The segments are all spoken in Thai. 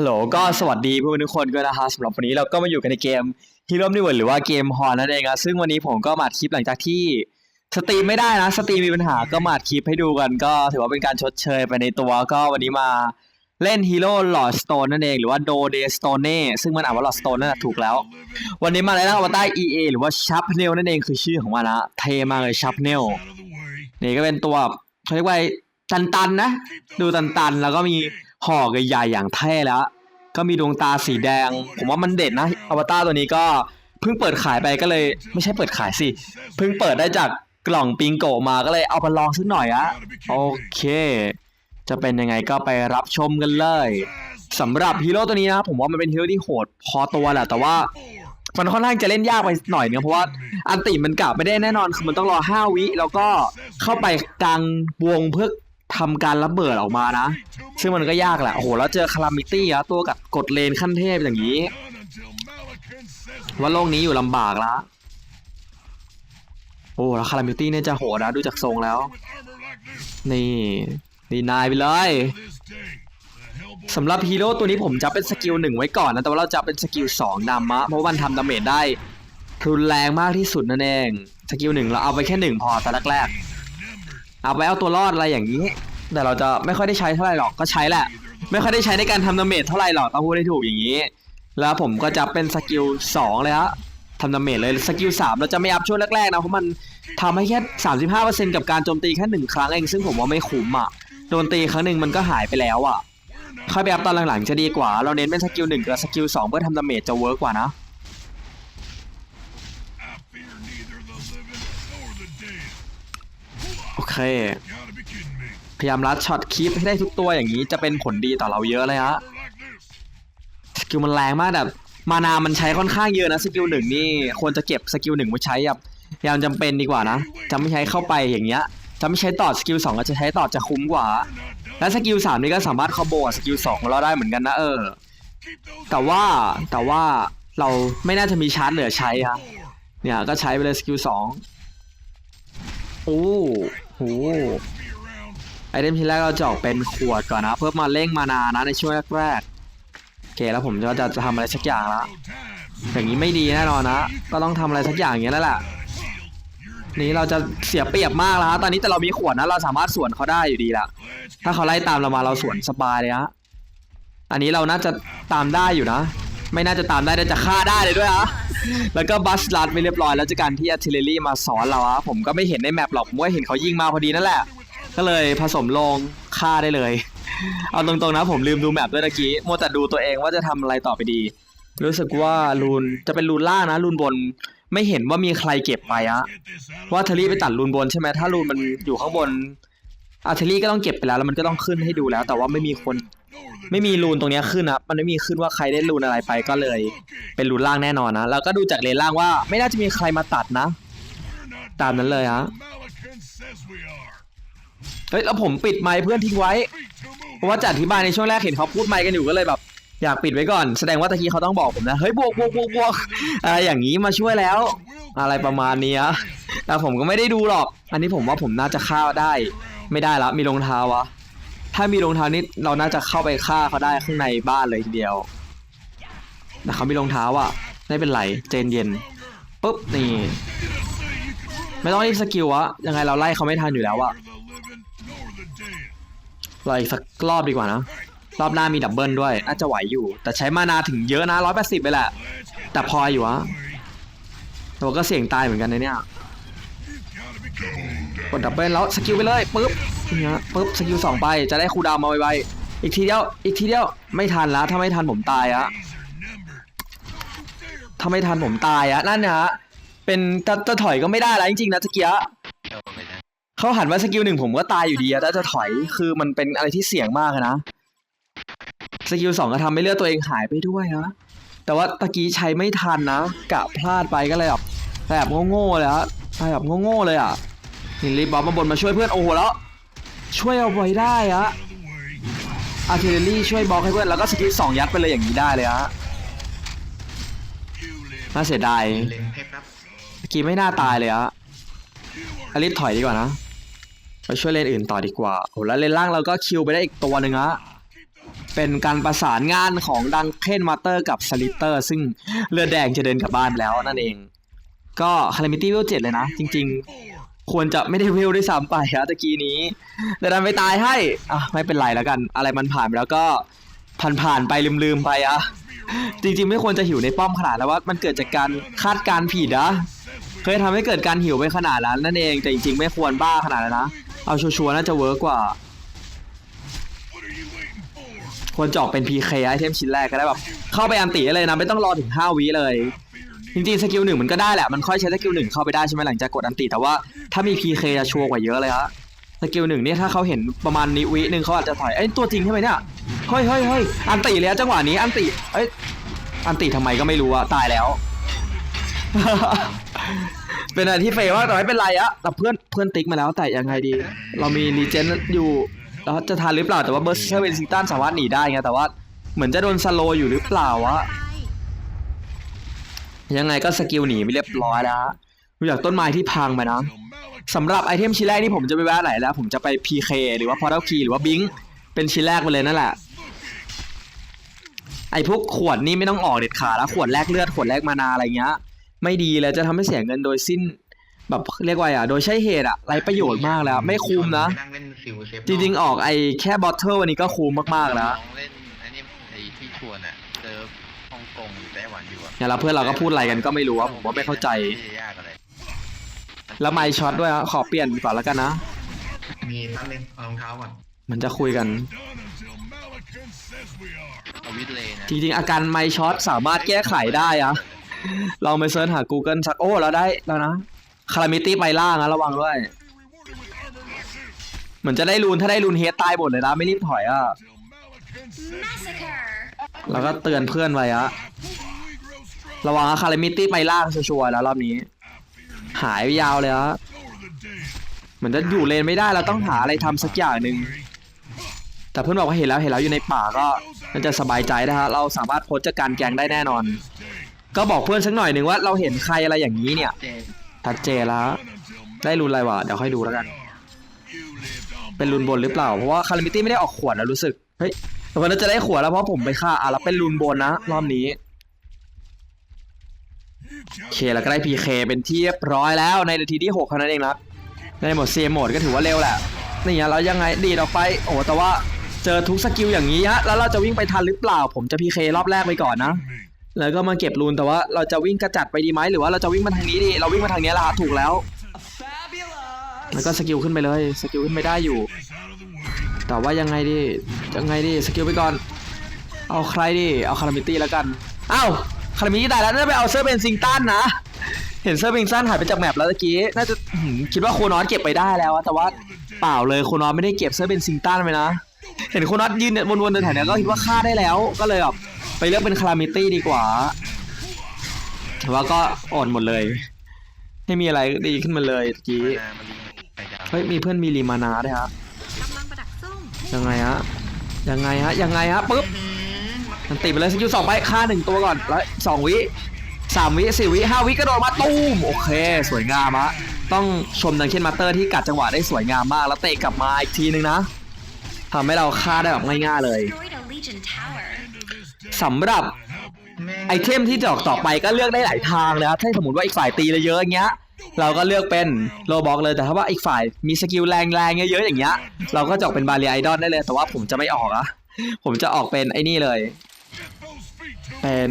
ฮัลโหลก็สวัสดีเพื่อนทุกคนก็นะฮะสำหรับวันนี้เราก็มาอยู่กันในเกม Hero n e w o r l d หรือว่าเกมฮอนนั่นเองอะซึ่งวันนี้ผมก็มาอัดคลิปหลังจากที่สตรีมไม่ได้นะ สตรีมมีปัญหาก็มาอัดคลิปให้ดูกัน ก็ถือว่าเป็นการชดเชยไปในตัวก็วันนี้มาเล่น Hero Lord Stone นั่นเองหรือว่า Do De Stone ซึ่งมันอ่านว่า Lord Stone นั่นแหละถูกแล้ว วันนี้มาเลยนะอวตาร EA หรือว่า Sharpnail นั่นเองคือชื่อของมันนะเทมาเลย Sharpnail นี่ก็เป็นตัวเขาเรียกว่าตันๆนนะ ดูตันๆแล้วก็มี ห่อใหญ่ๆอย่างเท่แล้ว ก็มีดวงตาสีแดง ผมว่ามันเด็ดนะอวตารตัวนี้ก็เพิ่งเปิดขายไปก็เลย ไม่ใช่เปิดขายสิ เพิ่งเปิดได้จากกล่องปิงโกมาก็เลยเอามาลองสักหน่อยอะโอเค จะเป็นยังไงก็ไปรับชมกันเลยสำหรับฮีโร่ตัวนี้นะผมว่ามันเป็นฮีโร่ที่โหดพอตัวแหละแต่ว่ามันค่อนข้างจะเล่นยากไปหน่อยนึงเพราะว่าอันติมันกลับไม่ได้แน่นอนคือมันต้องรอ 5 วิ แล้วก็เข้าไปกลางวงเพื่อ ทำการระเบิดออกมานะ ซึ่งมันก็ยากแหละ โอ้โห แล้วเจอคารามิตี้อะตัวกับกดเลนขั้นเทพอย่างนี้ ว่าโลกนี้อยู่ลำบากละโอ้แล้วคารามิตี้เนี่ยจะโหดนะดูจากทรงแล้ว นี่นี่นายไปเลยสำหรับฮีโร่ตัวนี้ผมจะเป็นสกิลหนึ่งไว้ก่อนนะ แต่ว่าเราจะเป็นสกิลสองนำมะ เพราะว่ามันทำดาเมจได้รุนแรงมากที่สุดนั่นเอง สกิลหนึ่งเราเอาไปแค่หนึ่งพอแต่แรกๆเอาไปเอาตัวรอดอะไรอย่างนี้ แต่เราจะไม่ค่อยได้ใช้เท่าไหร่หรอกก็ใช้แหละ ไม่ค่อยได้ใช้ในการทำดาเมจเท่าไหร่หรอกต้องพูดให้ถูกอย่างนี้ แล้วผมก็จะเป็นสกิลสองเลยฮะทำดาเมจเลยสกิลสามเราจะไม่อัพช่วงแรกๆนะเพราะมันทำให้แค่สามสิบห้าเปอร์เซ็นต์กับการโจมตีแค่หนึ่งครั้งเองซึ่งผมว่าไม่คุ้มอะโดนตีครั้งหนึ่งมันก็หายไปแล้วอะค่อยไปอัพตอนหลังๆจะดีกว่า เราเน้นเป็นสกิลหนึ่งกับสกิลสองเพื่อทำดาเมจจะเวิร์กกว่านะโอเค พยายามรัดช็อตคีปให้ได้ทุกตัวอย่างนี้จะเป็นผลดีต่อเราเยอะเลยฮะสกิลมันแรงมากแบบมานามันใช้ค่อนข้างเยอะนะสกิลหนึ่งนี่ควรจะเก็บสกิลหนึ่งไว้ใช้แบบยามจำเป็นดีกว่านะจะไม่ใช้เข้าไปอย่างเงี้ยจะไม่ใช้ต่อสกิลสองก็จะใช้ต่อจะคุ้มกว่า และสกิลสามนี่ก็สามารถคอมโบกับสกิลสองของเราได้เหมือนกันนะเออ แต่ว่าแต่ว่าเราไม่น่าจะมีชาร์จเหลือใช้ครับเนี่ยก็ใช้ไปเลยสกิลสองโอ้โห ไอเทมทีแรกเราจะออกเป็นขวดก่อนนะ เพื่อมาเร่งมานานะในช่วงแรกๆโอเคแล้วผมก็จะจะทำอะไรสักอย่างละอย่างนี้ไม่ดีแน่นอนนะ ก็ต้องทำอะไรสักอย่างอย่างนี้แล้วแหละนี้เราจะเสียเปรียบมากแล้วฮะตอนนี้แต่เรามีขวดนะเราสามารถสวนเขาได้อยู่ดีละถ้าเขาไล่ตามเรามาเราสวนสบายเลยฮะอันนี้เราน่าจะตามได้อยู่นะ ไม่น่าจะตามได้แต่จะฆ่าได้เลยด้วยฮะแล้วก็บัสลัดไปเรียบร้อยแล้วจากการที่อาร์ติเลรี่มาสอนเราฮะผมก็ไม่เห็นในแมปหรอกผมก็เห็นเขายิงมาพอดีนั่นแหละ ก็เลยผสมลงฆ่าได้เลย เอาตรงๆนะผมลืมดูแมปด้วยตะกี้มัวแต่ดูตัวเองว่าจะทำอะไรต่อไปดี รู้สึกว่ารูนจะเป็นรูนล่างนะรูนบนไม่เห็นว่ามีใครเก็บไปอะว่าเทอรี่ไปตัดรูนบนใช่ไหมถ้ารูนมันอยู่ข้างบนอาร์เทอรี่ก็ต้องเก็บไปแล้วแล้วมันก็ต้องขึ้นให้ดูแล้ว แต่ว่าไม่มีคน ไม่มีรูนตรงนี้ขึ้นนะมันไม่มีขึ้นว่าใครได้รูนอะไรไปก็เลย เป็นรูนล่างแน่นอนนะแล้วก็ดูจากเลนล่างว่า ไม่น่าจะมีใครมาตัดนะ ตามนั้นเลยฮะ เฮ้ยแล้วผมปิดไมค์เพื่อนทิ้งไว้ เพราะว่าจะอธิบายในช่วงแรกเห็นเขาพูดไมค์กันอยู่ก็เลยแบบ อยากปิดไว้ก่อน แสดงว่าตะกี้เขาต้องบอกผมนะ เฮ้ยบวกบวกบวกบวกอะไรอย่างนี้มาช่วยแล้ว อะไรประมาณนี้อะแต่ผมก็ไม่ได้ดูหรอก อันนี้ผมว่าผมน่าจะฆ่าได้ ไม่ได้ละมีรองเท้าวะ ถ้ามีรองเท้านี่เราน่าจะเข้าไปฆ่าเขาได้ข้างในบ้านเลยทีเดียวแต่เขามีรองเท้าอะไม่เป็นไรเจนเย็นปุ๊บนี่ ไม่ต้องรีบสกิลวะยังไงเราไล่เขาไม่ทันอยู่แล้วอะ รออีกสักรอบดีกว่านะ รอบหน้ามีดับเบิลด้วย น่าจะไหวอยู่ แต่ใช้มานาถึงเยอะนะร้อยแปดสิบไปแหละ แต่พออยู่อะแต่ว่าก็เสี่ยงตายเหมือนกันนะเนี่ยกดดับเบิลแล้วสกิลไปเลยปุ๊บเนี่ยปุ๊บสกิลสองไปจะได้คูดาวมาไวๆอีกทีเดียวอีกทีเดียวไม่ทันแล้วถ้าไม่ทันผมตายอะถ้าไม่ทันผมตายอะนั่นนะฮะเป็นจะจะถอยก็ไม่ได้แล้วจริงๆนะตะเกียะ เขาหันมาสกิลหนึ่งผมก็ตายอยู่ดีอะถ้าจะถอยคือมันเป็นอะไรที่เสี่ยงมากอะนะสกิลสองก็ทำให้เลือดตัวเองหายไปด้วยฮะแต่ว่าตะกี้ใช้ไม่ทันนะกะพลาดไปก็เลยแบบแบบโง่ๆเลยฮะแบบโง่ๆเลยอะนี่รีบบอลมาบนมาช่วยเพื่อนโอ้โหแล้ว ช่วยเอาไว้ได้ฮะอาร์เทอรี่ช่วยบล็อกให้เพื่อนแล้วก็สกิลสองยัดไปเลยอย่างนี้ได้เลยฮะน่าเสียดายเล็งเพชรครับตะกี้ไม่น่าตายเลยฮะอลิสถอยดีกว่านะ ไปช่วยเลนอื่นต่อดีกว่าโอ้แล้วเลนล่างเราก็คิวไปได้อีกตัวหนึ่งฮะเป็นการประสานงานของดังเคนมาเตอร์กับสลิเตอร์ ซึ่งเลือดแดงจะเดินกลับบ้านแล้วนั่นเอง ก็คารามิตี้เวลเจ็ดเลยนะ จริง ๆ ควรจะไม่ได้เวลด้วยซ้ำไปอะตะกี้นี้แต่ดันไปตายให้อะไม่เป็นไรแล้วกัน อะไรมันผ่านไปแล้วก็ผ่านๆไปลืมๆไปอะจริง ๆ ไม่ควรจะหิวในป้อมขนาดแล้วว่ามันเกิดจากการคาดการผิดนะเคยทำให้เกิดการหิวไปขนาดนั้นนั่นเองแต่จริงๆ ไม่ควรบ้าขนาดนั้นนะ เอาชัวร์ๆน่าจะเวิร์กกว่า ควรจอกเป็น PK ไอเทมชิ้นแรกก็ได้แบบ เข้าไปอันติได้เลยนะ ไม่ต้องรอถึง 5วิเลย จริงๆ สกิลหนึ่งมันก็ได้แหละ มันค่อยใช้สกิลหนึ่งเข้าไปได้ใช่ไหมหลังจากกดอันติแต่ว่าถ้ามี PK จะชัวร์กว่าเยอะเลยฮะสกิลหนึ่งเนี่ยถ้าเขาเห็นประมาณนิวิหนึ่งเขาอาจจะถอยไอ้ตัวจริงใช่ไหมเนี่ยเฮ้ยเฮ้ยเฮ้ยอันติเลยอะจังหวะนี้อันติเอ้ยอันติทำไมก็ไม่รู้อะตายแล้ว เป็นอะไรที่เฟยว่าแต่ไม่เป็นไรอะแต่เพื่อนเพื่อนติ๊กมาแล้วแต่ยังไงดี เรามีรีเจนอยู่เราจะทันหรือเปล่าแต่ว่าเบอร์เซอร์เวนซิงตันสามารถหนีได้ไงแต่ว่าเหมือนจะโดนสโลอยู่หรือเปล่าวะยังไงก็สกิลหนีไม่เรียบร้อยแล้วฮะดูจากต้นไม้ที่พังไปนะสำหรับไอเทมชิ้นแรกนี่ผมจะไปแวะไหนแล้ว ผมจะไป PK หรือว่า Portal Key หรือว่าบิงเป็นชิ้นแรกไปเลยนั่นแหละไอพวกขวดนี่ไม่ต้องออกเด็ดขาดแล้วขวดแลกเลือดขวดแลกมานาอะไรเงี้ย ไม่ดีเลยจะทำให้เสียเงินโดยสิ้น แบบเรียกว่าอะโดยใช้เหตุอะไรประโยชน์มากแล้ว ไม่คุ้มนะนั่งเล่นซิวเชฟจริงๆ ออกไอแค่บอทเทิลวันนี้ก็คุ้มมากๆแล้วน้องเล่นไอ้นี่ไอ้ที่ชวนอะเจอฮ่องกงหรือไต้หวันอยู่อะเนี่ยแล้วเพื่อนเราก็พูดอะไรกันก็ไม่รู้ว่าผมว่าไม่เข้าใจไม่ได้ยากอะไรแล้วไมค์ช็อตด้วยอะขอเปลี่ยนก่อนแล้วกันนะ มีแป๊บนึงเอารองเท้าก่อนมันจะคุยกันเอาวิดเลยนะจริงๆอาการไมค์ช็อตสามารถแก้ไขได้อะ ลองไปเซิร์ชหา Google สักโอ้เราได้แล้วนะคารามิตี้ไปล่างนะระวังด้วย เหมือนจะได้รูนถ้าได้รูนเฮดตายหมดเลยนะไม่รีบถอยอะ แล้วก็เตือนเพื่อนไว้อะระวังอะคารามิตี้ไปล่างชัวร์ๆแล้วรอบนี้ หายยาวเลยอะเหมือนจะอยู่เลนไม่ได้เราต้องหาอะไรทำสักอย่างหนึ่งแต่เพื่อนบอกว่าเห็นแล้วเห็นแล้วอยู่ในป่าก็น่าจะสบายใจนะฮะเราสามารถโพสจากการแกงได้แน่นอน ก็บอกเพื่อนสักหน่อยหนึ่งว่าเราเห็นใครอะไรอย่างนี้เนี่ยเจนชัดเจนแล้วได้รุนอะไรวะเดี๋ยวค่อยดูแล้วกัน เป็นรุนบนหรือเปล่า เพราะว่าคารามิตี้ไม่ได้ออกขวดแล้วรู้สึก เฮ้ยแต่วันนั้นจะได้ขวดแล้วเพราะผมไปฆ่าอะแล้วเป็นรุนบนนะรอบนี้โอเคแล้วก็ได้ PK เป็นที่เรียบร้อยแล้วในนาทีที่6เท่านั้นเองนะในโหมดเซมโหมดก็ถือว่าเร็วแหละนี่ฮะแล้วยังไงดีดออกไปโอ้แต่ว่าเจอทุกสกิลอย่างนี้ฮะแล้วเราจะวิ่งไปทันหรือเปล่า ผมจะ PK รอบแรกไปก่อนนะ แล้วก็มาเก็บรูนแต่ว่าเราจะวิ่งกระจัดไปดีไหมหรือว่าเราจะวิ่งมาทางนี้ดีเราวิ่งมาทางนี้ละครับถูกแล้ว แล้วก็สกิลขึ้นไปเลยสกิลขึ้นไปได้อยู่ แต่ว่ายังไงดียังไงดีสกิลไปก่อน เอาใครดีเอาคารามิตี้แล้วกันเอ้าคารามิตี้ตายแล้วน่าจะไปเอาเซอร์เบนซิงตันนะเห็นเซอร์เบนซิงตันหายไปจากแมปแล้วตะกี้น่าจะคิดว่าโคนอสเก็บไปได้แล้วแต่ว่าเปล่าเลยโคนอสไม่ได้เก็บเซอร์เบนซิงตันไปนะเห็นโคนอสยืนเนี่ยวนๆเดินแถวเนี้ยก็คิดว่าฆ่าได้แล้วก็เลยแบบ ไปเลือกเป็นคารามิตี้ดีกว่าแต่ว่าก็อ่อนหมดเลย ไม่มีอะไรดีขึ้นมาเลยตะกี้มานามาลิงไปดาวเฮ้ยมีเพื่อนมีรีมานาด้วยฮะกำลังประดักซุ่มยังไงฮะยังไงฮะยังไงฮะปึ๊บมันติดไปเลยสกิลสองไปฆ่าหนึ่งตัวก่อนแล้วสองวิสามวิสี่วิห้าวิกระโดดมาตูมโอเค สวยงามฮะต้องชมดังเคนมาเตอร์ที่กัดจังหวะได้สวยงามมาก แล้วเตะกลับมาอีกทีนึงนะทำให้เราฆ่าได้แบบง่ายๆเลย สำหรับไอเทมที่จะออกต่อไปก็เลือกได้หลายทางเลยครับถ้าสมมติว่าอีกฝ่ายตีเลยเยอะอย่างเงี้ย เราก็เลือกเป็นโลบอกเลยแต่ถ้าว่าอีกฝ่ายมีสกิลแรงๆเยอะๆอย่างเงี้ย เราก็จะออกเป็นบาเรียไอดอลได้เลย แต่ว่าผมจะไม่ออกอะผมจะออกเป็นไอ้นี่เลย เป็น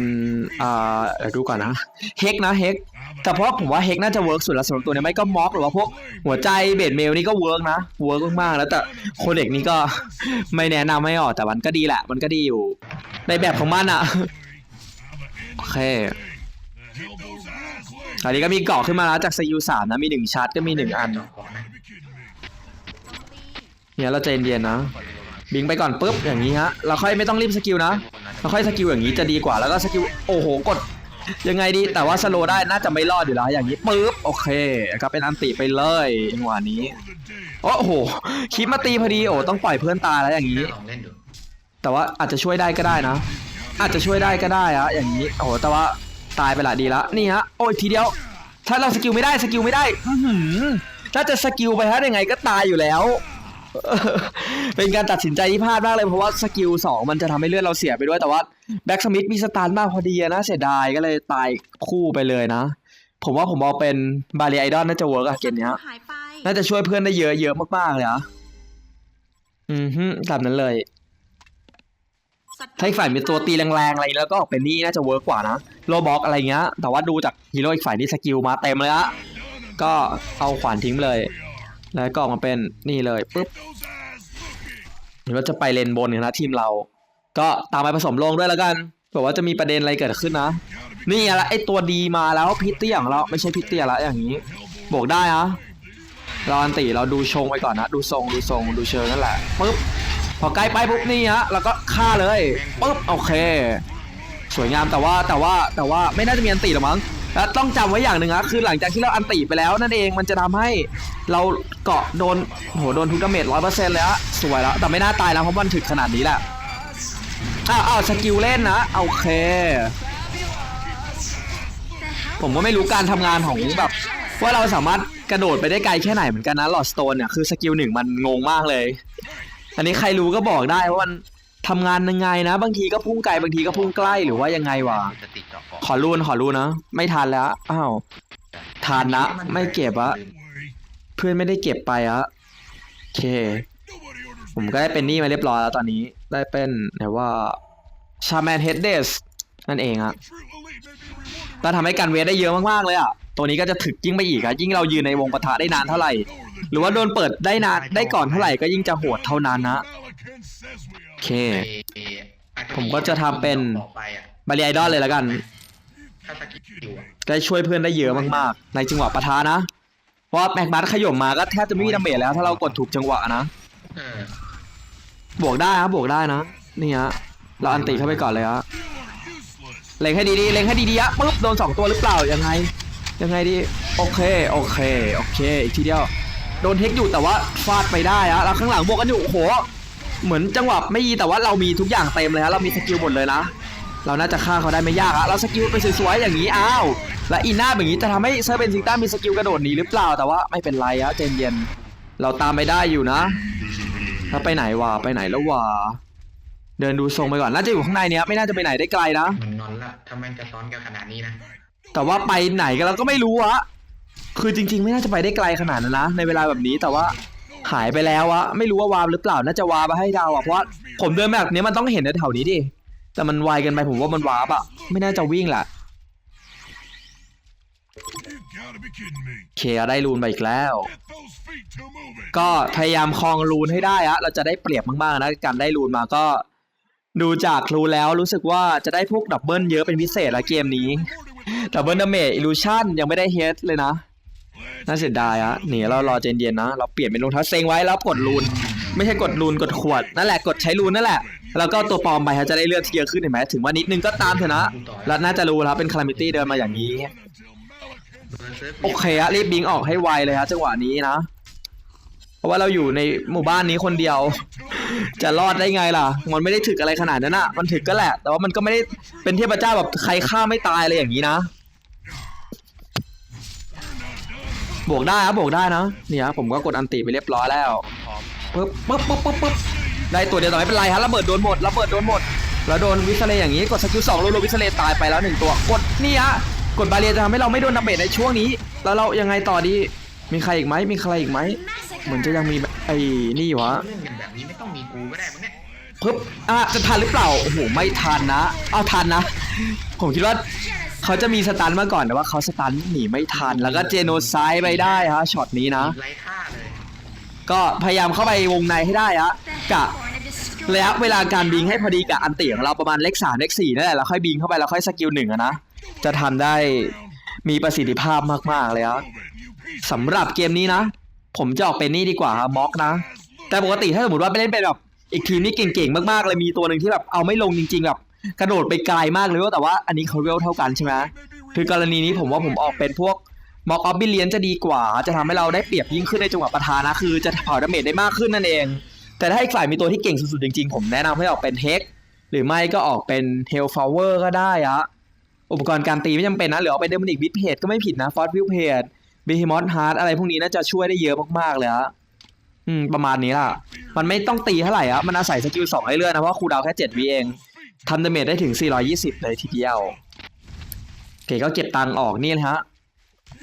อ่าดูก่อนนะเฮกนะเฮก แต่เพราะผมว่าเฮกน่าจะเวิร์กสุดล้วสำหรับตัวนี้ไม่ก็ม็อกหรือว่าพวกหัวใจเบดเมลนี่ก็เวิร์กนะเวิร์กมากๆแล้วแต่โคเด็กนี่ก็ไม่แนะนำไม่ออกแต่มันก็ดีแหละ มันก็ดีอยู่ ในแบบของมันอะโอเคตอนนี้ก็มีเกาะขึ้นมาแล้วจากซียูสามนะมีหนึ่งชาร์จก็มีหนึ่งอันเนะเนี่ยเราใจเย็นๆนะบิงไปก่อนปุ๊บอย่างนี้ฮะเราค่อยไม่ต้องรีบสกิลนะเราค่อยสกิลอย่างนี้จะดีกว่าแล้วก็สกิลโอ้โหกด ยังไงดีแต่ว่าสโลได้น่าจะไม่รอดอยู่แล้วอย่างนี้ปุ๊บโอเคก็เป็นอันติไปเลยจังหวะนี้โอ้โหคลิปมาตีพอดีโอ้ต้องปล่อยเพื่อนตายแล้วอย่างนี้ ลองเล่นดูแต่ว่าอาจจะช่วยได้ก็ได้นะ อาจจะช่วยได้ก็ได้อะอย่างนี้โอ้โหแต่ว่าตายไปละดีละนี่ฮะโอ้ยทีเดียว ถ้าเราสกิลไม่ได้สกิลไม่ได้ อือหือถ้าจะสกิลไปฮะยังไงก็ตายอยู่แล้ว เป็นการตัดสินใจที่พลาดมากเลยเพราะว่าสกิลสองมันจะทำให้เลือดเราเสียไปด้วยแต่ว่าแบ็กสมิธมีสตาร์มากพอดีอะนะเสียดายก็เลยตายคู่ไปเลยนะ ผมว่าผมเอาเป็นบาลีไอดอลน่าจะเวิร์กอะเกมเนี้ยหายไปน่าจะช่วยเพื่อนได้เยอะเยอะมากๆเลยอะอืมฮึตามนั้นเลยศัตรูถ้าอีกฝ่ายมีตัวตีแรงๆอะไรแล้วก็ออกเป็นนี่น่าจะเวิร์กกว่านะโลบ็อกอะไรเงี้ยแต่ว่าดูจากฮีโร่อีกฝ่ายนี่สกิลมาเต็มเลยอะก็เอาขวานทิ้งเลย แล้วก็ออกมาเป็นนี่เลยปุ๊บเดี๋ยวเราจะไปเลนบนกันนะทีมเรา ก็ตามไปผสมลงด้วยแล้วกันเผื่อว่าจะมีประเด็นอะไรเกิดขึ้นนะ นี่ไงละไอตัวดีมาแล้วพิตเตี้ยของเราไม่ใช่พิตเตี้ยละอย่างนี้บวกได้อะเราอันติเราดูชงไว้ก่อนนะ ดูทรงดูทรงดูเชิงนั่นแหละปุ๊บพอใกล้ไปปุ๊บนี่ฮะเราก็ฆ่าเลยปุ๊บโอเค สวยงามแต่ว่าแต่ว่าแต่ว่าไม่น่าจะมีอันติหรอมั้ง แล้วต้องจำไว้อย่างหนึ่งนะคือหลังจากที่เราอันติไปแล้วนั่นเองมันจะทำให้เราเกาะโดนโหโดนทุกดาเมจร้อยเปอร์เซ็นต์เลยอะสวยแล้วแต่ไม่น่าตายนะเพราะมันถึกขนาดนี้แหละอ้าวอ้าวสกิลเล่นนะโอเค ผมก็ไม่รู้การทำงานของแบบว่าเราสามารถกระโดดไปได้ไกลแค่ไหนเหมือนกันนะหลอดสโตนเนี่ยคือสกิลหนึ่งมันงงมากเลย อันนี้ใครรู้ก็บอกได้ว่ามัน ทำงานยังไงนะ บางทีก็พุ่งไกลบางทีก็พุ่งใกล้หรือว่ายังไงวะจะติดเจาะเกาะขอรูนขอรูนนะไม่ทันแล้วอ้าวทานนะ ไม่เก็บอะเพื่อนไม่ได้เก็บไปอะโอเค ผมก็ได้เป็นหนี่มาเรียบร้อยแล้วตอนนี้ได้เป็นไหนว่าชาแมนเฮดเดสนั่นเองอะก็ทำให้การเวทได้เยอะมากๆเลยอะตัวนี้ก็จะถึกยิ่งไปอีกอะยิ่งเรายืนในวงปะทะได้นานเท่าไหร่ หรือว่าโดนเปิดได้นานได้ก่อนเท่าไหร่ก็ยิ่งจะโหดเท่านั้นนะ โอเคเอ่อผมก็จะทำเป็นต่อไปอะบาลีไอดอลเลยแล้วกันถ้าสกิลอยู่อะได้ช่วยเพื่อนได้เยอะมากๆ ในจังหวะปะทะนะ เพราะว่าแม็กบัสขย่มมาก็แทบจะไม่มีดาเมจแล้ว ถ้าเรากดถูกจังหวะนะเออบวกได้ครับบวกได้นะ นี่ฮะ เราอันติเข้าไปก่อนเลยฮะ เล็งให้ดีๆ เล็งให้ดีๆฮะปุ๊บโดนสองตัวหรือเปล่า ยังไง ยังไงดี โอเค โอเค โอเค อีกทีเดียว โดนเทคอยู่แต่ว่าฟาดไปได้ฮะ แล้วข้างหลังบวกกันอยู่ โอ้โห เหมือนจังหวะไม่ดีแต่ว่าเรามีทุกอย่างเต็มเลยฮะเรามีสกิลหมดเลยนะ เราน่าจะฆ่าเขาได้ไม่ยากอะเราสกิลไปสวยๆอย่างนี้อ้าวและอีน่าแบบนี้จะทำให้เซอร์เบนซิงต้ามีสกิลกระโดดหนีหรือเปล่าแต่ว่าไม่เป็นไรอะใจเย็นเราตามไปได้อยู่นะแล้วไปไหนวะไปไหนแล้ววะเดินดูทรงไปก่อนน่าจะอยู่ข้างในเนี้ยไม่น่าจะไปไหนได้ไกลนะมันนอนละถ้าแม่งจะซ้อนกันขนาดนี้นะแต่ว่าไปไหนกันเราก็ไม่รู้อะคือจริง ๆ ไม่น่าจะไปได้ไกลขนาดนั้นนะในเวลาแบบนี้แต่ว่า หายไปแล้วอะไม่รู้ว่าวาร์ปหรือเปล่าน่าจะวาร์ปมาให้ดาวอะเพราะว่าผมเดินแบบนี้มันต้องเห็นในแถวนี้ดิแต่มันไวเกันไปผมว่ามันวาร์ปอะไม่น่าจะวิ่งแหละเคได้รูนไปอีกแล้ว ก็พยายามคลองรูนให้ได้อะเราจะได้เปรียบมากๆนะการได้รูนมาก็ ดูจากรูแล้วรู้สึกว่าจะได้พวกดับเบิลเยอะเป็นพิเศษละเกมนี้ดับเบิลดาเมจอิลูชันยังไม่ได้เฮดเลยนะ น่าเสียดายอะหนีเรารอเจนเย็นนะ เราเปลี่ยนเป็นรองเท้าเซ็งไว้แล้วกดรูน ไม่ใช่กดรูนกดขวดนั่นแหละกดใช้รูนนั่นแหละ แล้วก็ตัวปลอมไปฮะจะได้เลือดที่เยอะขึ้นเห็นไหมถึงว่านิดนึงก็ตามเถอะนะแล้วน่าจะรู้แล้วเป็นคารามิตี้เดินมาอย่างนี้ โอเคฮะรีบบิงออกให้ไวเลยฮะจังหวะนี้นะ เพราะว่าเราอยู่ในหมู่บ้านนี้คนเดียว จะรอดได้ไงล่ะ มันไม่ได้ถึกอะไรขนาดนั้นอะมันถึกก็แหละ แต่ว่ามันก็ไม่ได้เป็นเทพเจ้าแบบใครฆ่าไม่ตายอะไรอย่างนี้นะ บวกได้ครับบวกได้นะเนี่ยผมก็กดอันติไปเรียบร้อยแล้วพร้อมปึ๊บปึ๊บปึ๊บปึ๊บปึ๊บได้ตัวเดียวแต่ไม่เป็นไรฮะระเบิดโดนหมดระเบิดโดนหมดแล้วโดนวิสเลอย่างนี้กดสกิลสองโลโลวิสเลตายไปแล้วหนึ่งตัวกดนี่ฮะกดบาเรียจะทำให้เราไม่โดนดาเมจในช่วงนี้ แล้วเรายังไงต่อดีมีใครอีกไหมมีใครอีกไหมเหมือนจะยังมีไอ้นี่อยู่ฮะเล่นกันแบบนี้ไม่ต้องมีกูก็ได้มั้งเนี่ยปึ๊บอะจะทันหรือเปล่าโอ้โหไม่ทันนะเอาทันนะ ผมคิดว่า เขาจะมีสตันมาก่อนแต่ว่าเขาสตันหนีไม่ทัน แล้วก็เจโนไซด์ไปได้ฮะช็อตนี้นะ ไร้ค่าเลยก็พยายามเข้าไปวงในให้ได้ฮะกะระยะเวลาการบิงให้พอดีกับอันติของเราประมาณเลขสามเลขสี่นั่นแหละแล้วค่อยบิงเข้าไปแล้วค่อยสกิลหนึ่งอะนะจะทำได้มีประสิทธิภาพมากๆเลยครับสำหรับเกมนี้นะ ผมจะออกเป็นนี่ดีกว่าครับม็อกนะ แต่ปกติถ้าสมมติว่าไปเล่นเป็นแบบอีกทีมนี่เก่งๆ มากๆเลยมีตัวหนึ่งที่แบบเอาไม่ลงจริงๆแบบ กระโดดไปไกลมากเลยว่าแต่ว่าอันนี้เขาเวลเท่ากันใช่ไหมคือกรณีนี้ผมว่าผมออกเป็นพวกมอกออฟบิเลียนจะดีกว่า จะทำให้เราได้เปรียบยิ่งขึ้นในจังหวะประทานะ คือจะเผาดาเมจได้มากขึ้นนั่นเอง แต่ถ้าอีกฝ่ายมีตัวที่เก่งสุดๆจริงๆ ผมแนะนำให้ออกเป็นเฮกหรือไม่ก็ออกเป็นเฮลฟาวเวอร์ก็ได้อะอุปกรณ์การตีไม่จำเป็นนะหรือเอาไปเดมอนิกบิทเพจก็ไม่ผิดนะฟอสวิวเพจบีฮิมอสฮาร์ดอะไรพวกนี้น่าจะช่วยได้เยอะมากๆเลยฮะอืมประมาณนี้ล่ะ มันไม่ต้องตีเท่าไหร่อะมันอาศัยสกิลสองให้เลื่อนนะเพราะว่าคูดาวแค่เจ็ดวิเอง ทำดาเมจได้ถึง 420 เลยทีเดียวโอเคก็เก็บตังค์ออกนี่เลยฮะ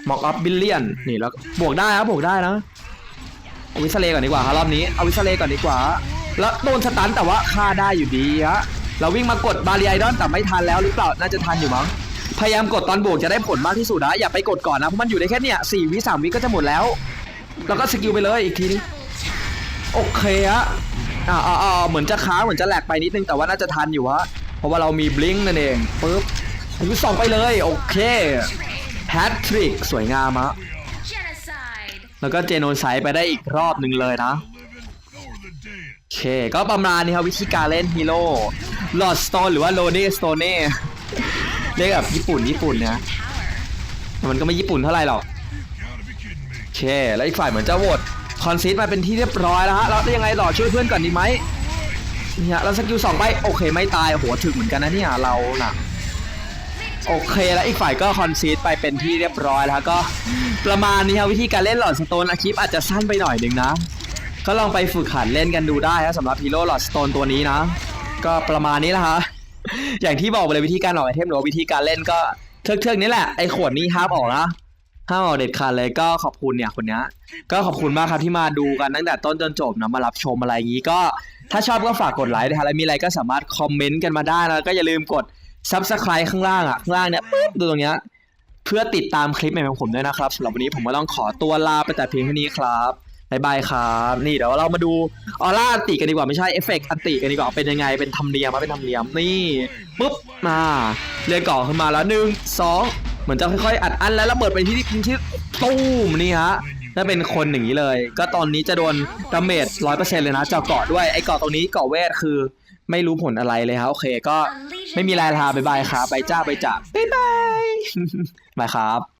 มอกอัพบิลเลียนนี่แล้วบวกได้ครับบวกได้นะเอาวิสเลก่อนดีกว่าครับรอบนี้เอาวิสเลก่อนดีกว่า แล้วโดนสตันแต่ว่าฆ่าได้อยู่ดีฮะเราวิ่งมากดบารีไอดอนแต่ไม่ทันแล้วหรือเปล่าน่าจะทันอยู่มั้งพยายามกดตอนบวกจะได้ผลมากที่สุดนะอย่าไปกดก่อนนะเพราะมันอยู่ได้แค่เนี่ยสี่วิสามวิก็จะหมดแล้ว แล้วก็สกิลไปเลยอีกทีนึงโอเคฮะ อ่าอ่าอ่าเหมือนจะค้างเหมือนจะแหลกไปนิดนึงแต่ว่าน่าจะทันอยู่ฮะเพราะว่าเรามีบลิงก์นั่นเองปึ๊บอายุสองไปเลยโอเคแฮตทริกสวยงามฮะแล้วก็เจโนไซด์ไปได้อีกรอบหนึ่งเลยนะโอเค ก็ประมาณนี้ครับวิธีการเล่นฮีโร่ลอดสโตนหรือว่าโ n เน่สโตเน่เรียกแบบญี่ปุ่นญี่ปุ่นนะมันก็ไม่ญี่ปุ่นเท่าไหร่หรอกโอเค แล้วอีกฝ่ายเหมือนจะโหวต คอนซีดมาเป็นที่เรียบร้อยแล้วฮะแล้วยังไงต่อช่วยเพื่อนก่อนดีไหมเนี่ยแล้วสกิลสองไปโอเคไม่ตายโอ้โหถึกเหมือนกันนะเนี่ยเราน่ะโอเคแล้วอีกฝ่ายก็คอนซีดไปเป็นที่เรียบร้อยแล้วก็ประมาณนี้ครับวิธีการเล่นหลอดสโตนอาคิปอาจจะสั้นไปหน่อยหนึ่งนะก็ลองไปฝึกหัดเล่นกันดูได้ครับสำหรับฮีโร่หลอดสโตนตัวนี้นะ ก็ประมาณนี้แหละฮะอย่างที่บอกไปเลยวิธีการออกไอเทมหรือวิธีการเล่นก็เทือกๆนี้แหละไอขวดนี้ห้ามออกนะ ห้ามออกเด็ดขาดเลยก็ขอบคุณเนี่ยคนเนี้ยก็ขอบคุณมากครับที่มาดูกันตั้งแต่ต้นจนจบนะมารับชมอะไรอย่างนี้ก็ถ้าชอบก็ฝากกดไลค์นะฮะแล้วมีอะไรก็สามารถคอมเมนต์กันมาได้แล้วก็อย่าลืมกด subscribe ข้างล่างอะข้างล่างเนี่ยปึ๊บดูตรงเนี้ยเพื่อติดตามคลิปใหม่ของผมด้วยนะครับสำหรับวันนี้ผมก็ต้องขอตัวลาไปแต่เพียงเท่านี้ครับบายบายครับ นี่เดี๋ยวเรามาดูออร่าอันติกันดีกว่าไม่ใช่เอฟเฟกต์อันติกันดีกว่าเป็นยังไงเป็นธรรมเนียมมาเป็นธรรมเนียมนี่ปุ๊บมาเรียงก่อขึ้นมาแล้วหนึ่งสอง เหมือนจะค่อยๆอัดอันแล้วระเบิดไปที่ที่ตู้มนี่ฮะถ้าเป็นคนอย่างนี้เลย ก็ตอนนี้จะโดนดาเมจร้อยเปอร์เซ็นต์เลยนะเจากเกาะด้วยไอ้เกาะตรงนี้เกาะเวทคือไม่รู้ผลอะไรเลยครับโอเคก็ไม่มีอะไรลาบายบายครับไปจ้าไปจ้าบายบายบายครับ